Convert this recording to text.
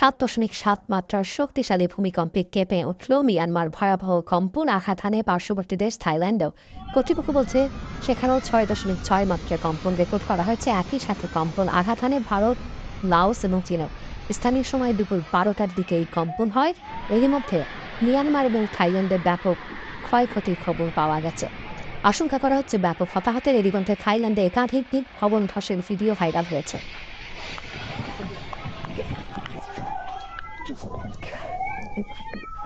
সাত দশমিক সাত মাত্রার শক্তিশালী ভূমিকম্পে কেঁপে উঠল মিয়ানমার ভয়াবহ কম্পন আঘাত হানে পার্শ্ববর্তী দেশ থাইল্যান্ডেও। কর্তৃপক্ষ বলছে, সেখানেও ছয় দশমিক ছয় মাত্রার কম্পন রেকর্ড করা হয়েছে। একই সাথে কম্পন আঘাত হানে ভারত, লাওস এবং চীনেও। স্থানীয় সময় দুপুর বারোটার দিকে এই কম্পন হয়। এরই মধ্যে মিয়ানমার এবং থাইল্যান্ডে ব্যাপক ক্ষয়ক্ষতির খবর পাওয়া গেছে। আশঙ্কা করা হচ্ছে, ব্যাপক হতাহতের এরই মধ্যে থাইল্যান্ডে একাধিক দিন ভবন ধসের ভিডিও ভাইরাল হয়েছে। just like, it's